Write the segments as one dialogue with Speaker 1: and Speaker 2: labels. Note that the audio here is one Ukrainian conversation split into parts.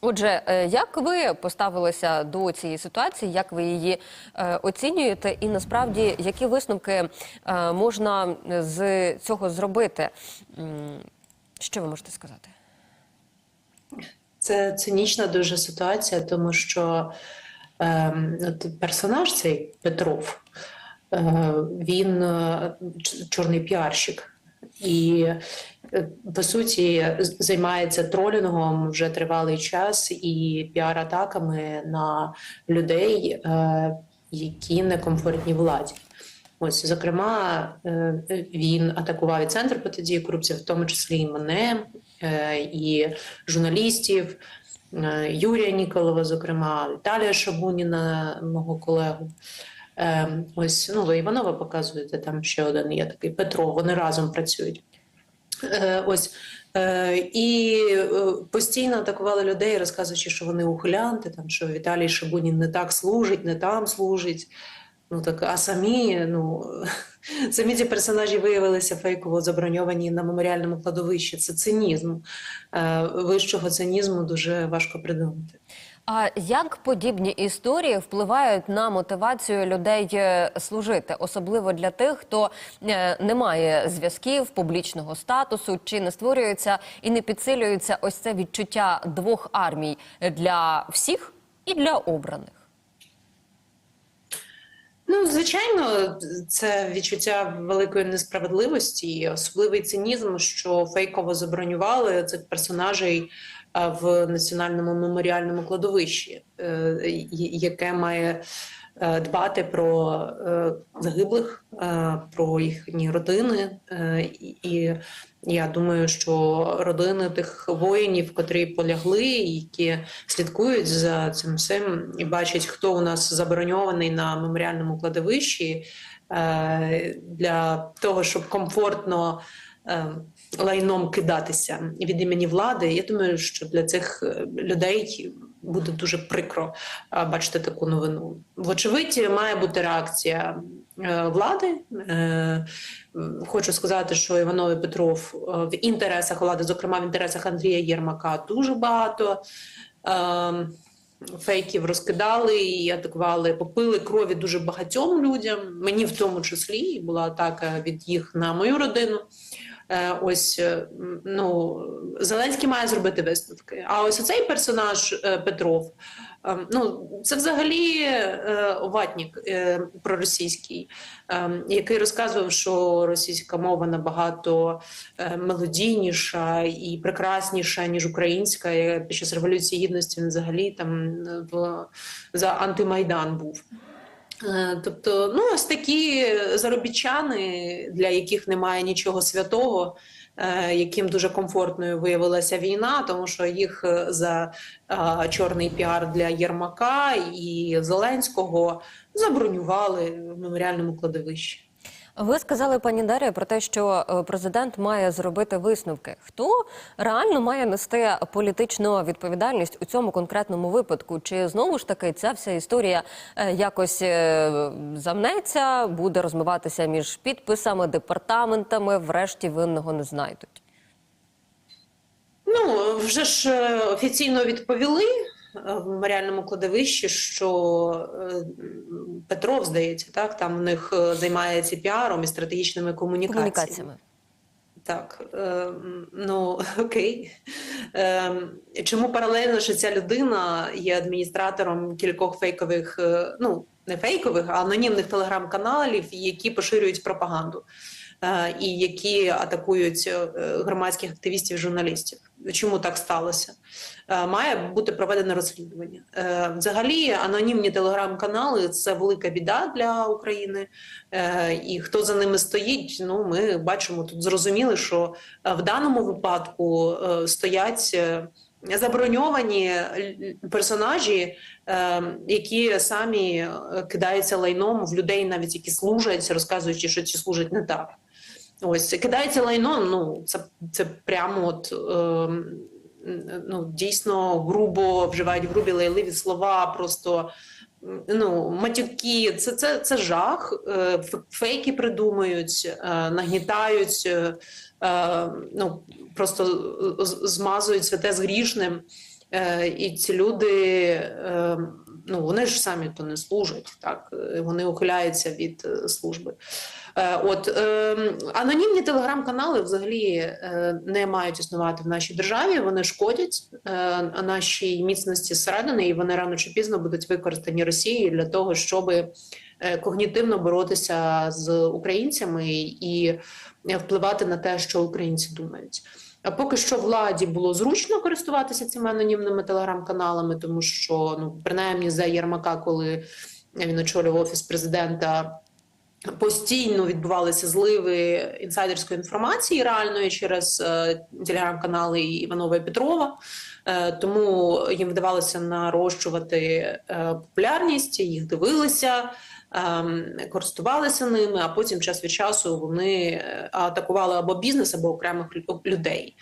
Speaker 1: Отже, е, як ви поставилися до цієї ситуації, як ви її е, оцінюєте, і насправді які висновки е, можна з цього зробити? Що ви можете сказати?
Speaker 2: Це цинічна дуже ситуація, тому що ем, от персонаж цей Петров, е, він е, чорний піарщик. І е, по суті займається тролінгом вже тривалий час і піар-атаками на людей, е, які некомфортні владі. Ось, зокрема, е, він атакував і центр протидії корупції, в тому числі і мене, і журналістів, Юрія Ніколова, зокрема, Віталія Шабуніна, мого колегу. Е, Ось ну, ви Іванова показуєте, там ще один є такий Петро. Вони разом працюють. Е, Ось е, і е, постійно атакували людей, розказуючи, що вони ухилянти, там що Віталій Шабунін не так служить, не там служить. Ну так, а самі, ну самі ці персонажі виявилися фейково заброньовані на меморіальному кладовищі. Це цинізм. Вищого цинізму дуже важко придумати.
Speaker 1: А як подібні історії впливають на мотивацію людей е, служити, особливо для тих, хто е, не має зв'язків, публічного статусу, чи не створюється і не підсилюється ось це відчуття двох армій для всіх і для обраних?
Speaker 2: Ну, звичайно, це відчуття великої несправедливості, особливий цинізм, що фейково забронювали цих персонажей в національному меморіальному кладовищі, е, яке має е, дбати про е, загиблих, про їхні родини. І я думаю, що родини тих воїнів, котрі полягли, які слідкують за цим всім і бачать, хто у нас заброньований на меморіальному кладовищі для того, щоб комфортно лайном кидатися від імені влади. Я думаю, що для цих е, людей буде дуже прикро е, бачити таку новину. Вочевидь, має бути реакція е, влади. Хочу сказати, що Іванов і Петров в інтересах влади, зокрема в інтересах Андрія Єрмака, дуже багато. е, Фейків розкидали і атакували, попили крові дуже багатьом людям. Мені в тому числі була атака від їх на мою родину. Е, Ось е, ну Зеленський має зробити висновки. А ось оцей персонаж е, Петров. е, Ну, це взагалі ватнік проросійський, е, який розказував, що російська мова набагато мелодійніша і прекрасніша, ніж українська. Під час революції гідності він взагалі там в за антимайдан був. Е, Тобто, ну ось такі заробітчани, для яких немає нічого святого, е, яким дуже комфортною виявилася війна, тому що їх е, за чорний піар для Єрмака і Зеленського забронювали в меморіальному кладовищі.
Speaker 1: Ви сказали, пані Дар'я, про те, що е, президент має зробити висновки. Хто реально має нести політичну відповідальність у цьому конкретному випадку? Чи знову ж таки ця вся історія е, якось е, замнеться, буде розмиватися між підписами, департаментами, врешті винного не знайдуть?
Speaker 2: Ну вже ж офіційно відповіли в меморіальному кладовищі, що е, Петров, здається, так там в них е, займається піаром і стратегічними комунікаціями.
Speaker 1: Комунікаціями.
Speaker 2: Так, е, ну окей. Е, чому паралельно, що ця людина є адміністратором кількох фейкових, е, ну не фейкових, а анонімних телеграм-каналів, які поширюють пропаганду е, і які атакують е, громадських активістів, журналістів. Чому так сталося? Е, Має бути проведене розслідування. Е, Взагалі, анонімні телеграм-канали це велика біда для України. Е, І хто за ними стоїть, ну ми бачимо тут зрозуміли, що е, в даному випадку е, стоять е, заброньовані персонажі, е, які самі е, кидаються лайном в людей, навіть які служать, розказуючи, що ці служать не так. Ось кидається лайном. Ну це, це прямо от. Е, Ну, дійсно грубо вживають грубі лайливі слова, просто ну, матюки, це, це, це жах. Е, Фейки придумують, е, нагнітають, е, ну, просто змазують святе з грішним. І ці люди, е, ну вони ж самі то не служать, так е, вони ухиляються від е, служби. Е, От е, анонімні телеграм-канали взагалі не мають існувати в нашій державі. Вони шкодять нашій міцності зсередини, і вони рано чи пізно будуть використані Росією для того, щоб когнітивно боротися з українцями і впливати на те, що українці думають. Поки що владі було зручно користуватися цими анонімними телеграм-каналами, тому що ну принаймні за Єрмака, коли він очолював офіс президента. Постійно відбувалися зливи інсайдерської інформації реальної через е, телеграм-канали Іванова і Петрова, е, тому їм вдавалося нарощувати е, популярність, їх дивилися, користувалися ними. А потім час від часу вони е, атакували або бізнес, або окремих людей.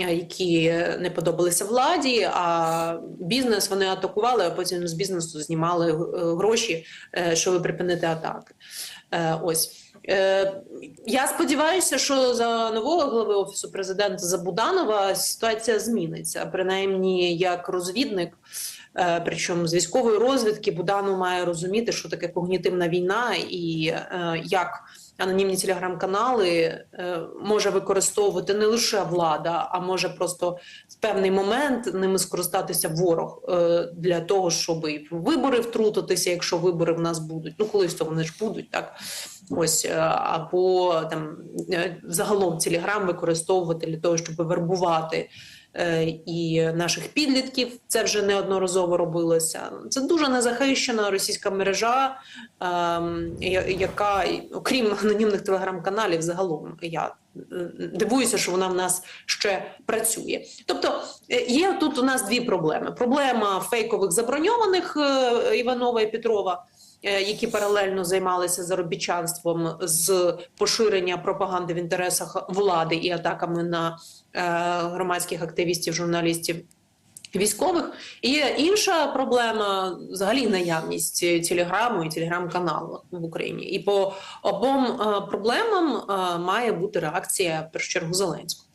Speaker 2: е, Які не подобалися владі, а бізнес вони атакували, а потім з бізнесу знімали е, гроші, щоб припинити атаки. Ось я сподіваюся, що за нового голови офісу президента Забуданова ситуація зміниться. Принаймні, як розвідник, причому з військової розвідки, Буданов має розуміти, що таке когнітивна війна і е, як анонімні телеграм-канали е, може використовувати не лише влада, а може просто в певний момент ними скористатися ворог е, для того, щоб і вибори втрутитися, якщо вибори в нас будуть. Ну колись то вони ж будуть так. Ось е, або там е, загалом телеграм використовувати для того, щоб вербувати е, і наших підлітків. Це вже неодноразово робилося. Це дуже незахищена російська мережа, ем, яка, окрім анонімних телеграм-каналів, загалом я е, дивуюся, що вона в нас ще працює. Тобто е, є тут у нас дві проблеми: проблема фейкових заброньованих е, Іванова і Петрова. Е, Які паралельно займалися заробітчанством з поширення пропаганди в інтересах влади і атаками на е, громадських активістів, журналістів, військових. І інша проблема взагалі наявність телеграму і телеграм-каналу в Україні. І по обом е, проблемам має бути реакція першу чергу Зеленського.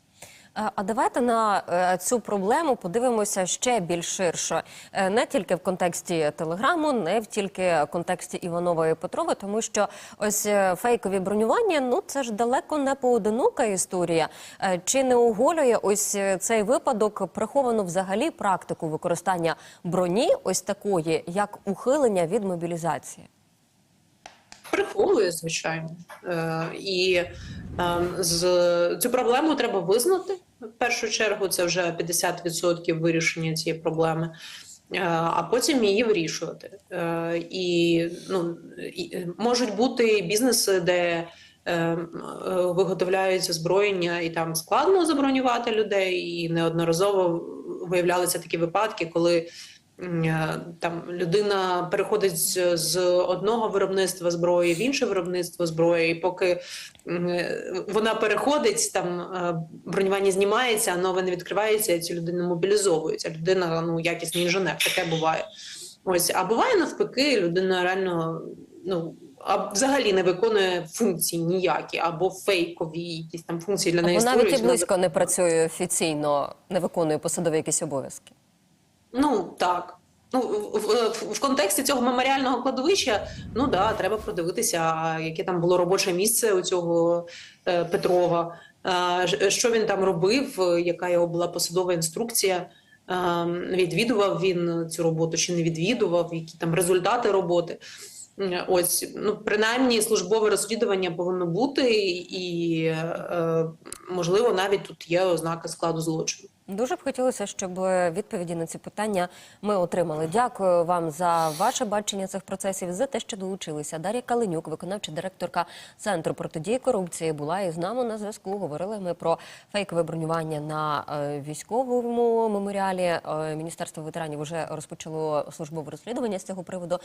Speaker 1: Е, А давайте на е, цю проблему подивимося ще більш ширше, Е, не тільки в контексті телеграму, не в тільки в контексті Іванова і Петрова, тому що ось фейкові бронювання ну це ж далеко не поодинока історія. Чи не оголює ось цей випадок приховану взагалі практику використання броні, ось такої, як ухилення від мобілізації?
Speaker 2: Приховує, звичайно. І е, з цю проблему треба визнати. В першу чергу це вже 50% вирішення цієї проблеми, е, а потім її вирішувати. Е, і ну, е, можуть бути бізнеси, де виготовляються зброєння, і там складно забронювати людей. І неодноразово виявлялися такі випадки, коли там людина переходить з, одного виробництва зброї в інше виробництво зброї, і поки е, вона переходить, там е, бронювання знімається, а нове не відкривається, і цю людину мобілізовують. А людина ну якісний інженер, таке буває. Ось, а буває навпаки, людина реально ну. А взагалі не виконує функції ніякі, або фейкові якісь там функції для неї
Speaker 1: Або навіть і близько не працює офіційно, не виконує посадові якісь обов'язки.
Speaker 2: Ну так. Ну, в, в, в контексті цього меморіального кладовища, ну да, треба продивитися, яке там було робоче місце у цього е, Петрова, е, що він там робив, е, яка його була посадова інструкція. Е, відвідував він цю роботу чи не відвідував, які там результати роботи. Ось, ну принаймні, службове розслідування повинно бути, і е, можливо навіть тут є ознаки складу злочину.
Speaker 1: Дуже б хотілося, щоб відповіді на ці питання ми отримали. Дякую вам за ваше бачення цих процесів, за те, що долучилися. Дар'я Калинюк, виконавча директорка центру протидії корупції, була із нами на зв'язку. Говорили ми про фейкове бронювання на е, військовому меморіалі. Е, Міністерство ветеранів вже розпочало службове розслідування з цього приводу.